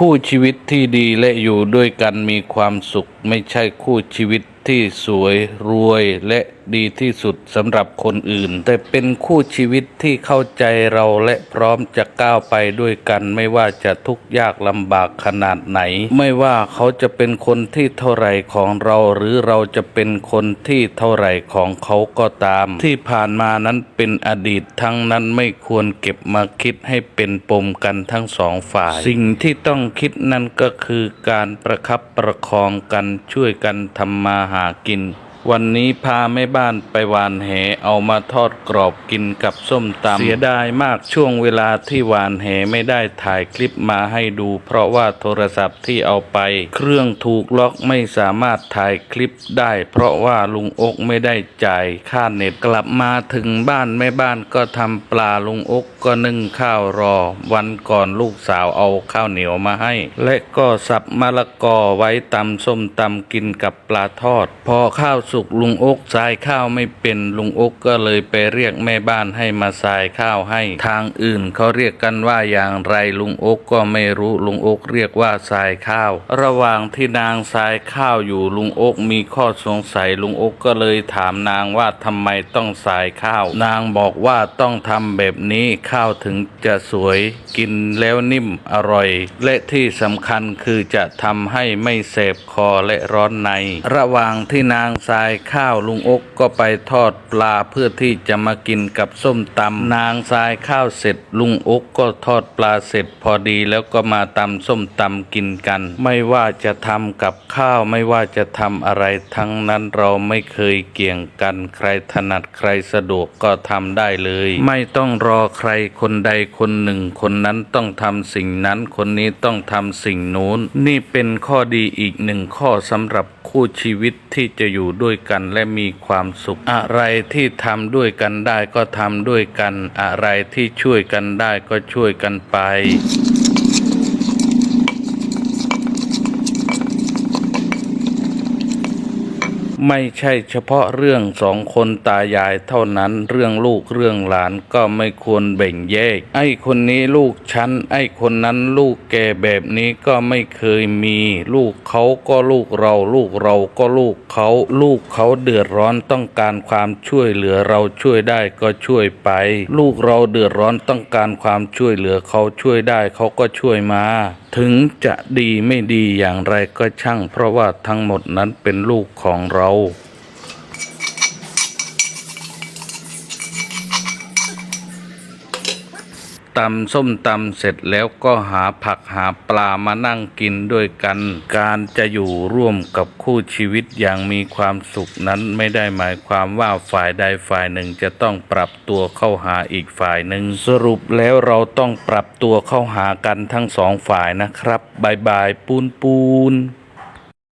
คู่ชีวิตที่ดีและอยู่ด้วยกันมีความสุข ไม่ใช่คู่ชีวิตที่สวยรวยและ ดีที่สุดสำหรับคนอื่น แต่เป็นคู่ชีวิตที่เข้าใจเราและพร้อมจะก้าวไปด้วยกัน ไม่ว่าจะทุกข์ยากลำบากขนาดไหน ไม่ว่าเขาจะเป็นคนที่เท่าไหร่ของเราหรือเราจะเป็นคนที่เท่าไหร่ของเขาก็ตาม ที่ผ่านมานั้นเป็นอดีตทั้งนั้นไม่ควรเก็บมาคิดให้เป็นปมกันทั้งสองฝ่าย สิ่งที่ต้องคิดนั่นก็คือการประคับประคองกันช่วยกันทำมาหากิน วันนี้พาแม่บ้านไปหวานแหเอามาทอดกรอบกินกับส้มตำเสียดายมากช่วงเวลาที่หวานแหไม่ได้ถ่ายคลิปมาให้ดู เพราะว่าโทรศัพท์ที่เอาไป เครื่องถูกล็อกไม่สามารถถ่ายคลิปได้ เพราะว่าลุงอกไม่ได้จ่ายค่าเน็ตกลับมาถึงบ้านแม่บ้านก็ทำปลาลุงอกก็นึ่งข้าวรอ วันก่อนลูกสาวเอาข้าวเหนียวมาให้ และก็สับมะละกอไว้ตำส้มตำกินกับปลาทอด พอข้าวสุกลุงอกทรายข้าวไม่เป็นลุงอกก็เลยไปเรียกแม่บ้านให้มาทรายข้าวให้ ทางอื่นเขาเรียกกันว่าอย่างไรลุงอกก็ไม่รู้ลุงอกเรียกว่าทรายข้าว ระหว่างที่นางทรายข้าวอยู่ลุงอกมีข้อสงสัยลุงอกก็เลยถามนางว่าทำไมต้องทรายข้าว นางบอกว่าต้องทำแบบนี้ข้าวถึงจะสวยกินแล้วนิ่มอร่อย และที่สำคัญคือจะทำให้ไม่เสบคอและร้อนใน ระหว่างที่นางทรายข้าวลุงอกก็ไปทอดปลาเพื่อที่จะมากินกับส้มตำนางทรายข้าวเสร็จลุงอกก็ทอดปลาเสร็จพอดีแล้วก็มาตำส้มตำกินกัน ไม่ว่าจะทำกับข้าวไม่ว่าจะทำอะไรทั้งนั้นเราไม่เคยเกี่ยงกันใครถนัดใครสะดวกก็ทำได้เลย ไม่ต้องรอใครคนใดคนหนึ่ง คนนั้นต้องทำสิ่งนั้นคนนี้ต้องทำสิ่งนู้น นี่เป็นข้อดีอีกหนึ่งข้อสำหรับ คู่ชีวิตที่จะอยู่ด้วยกันและมีความสุข อะไรที่ทำด้วยกันได้ก็ทำด้วยกัน อะไรที่ช่วยกันได้ก็ช่วยกันไป ไม่ใช่เฉพาะเรื่องสองคนตายายเท่านั้นเรื่องลูกเรื่องหลานก็ไม่ควรแบ่งแยก ไอ้คนนี้ลูกฉันไอ้คนนั้นลูกแกแบบนี้ก็ไม่เคยมี ลูกเขาก็ลูกเรา ลูกเราก็ลูกเขา ลูกเขาเดือดร้อนต้องการความช่วยเหลือเราช่วยได้ก็ช่วยไป ลูกเราเดือดร้อนต้องการความช่วยเหลือเขาช่วยได้เขาก็ช่วยมา ถึงจะดีไม่ดีอย่างไรก็ช่าง เพราะว่าทั้งหมดนั้นเป็นลูกของเรา ตำส้มตำเสร็จแล้วก็หาผักหาปลามานั่งกินด้วยกัน การจะอยู่ร่วมกับคู่ชีวิตอย่างมีความสุขนั้นไม่ได้หมายความว่าฝ่ายใดฝ่ายหนึ่งจะต้องปรับตัวเข้าหาอีกฝ่ายหนึ่ง สรุปแล้วเราต้องปรับตัวเข้าหากันทั้งสองฝ่ายนะครับบายบายปูนปูน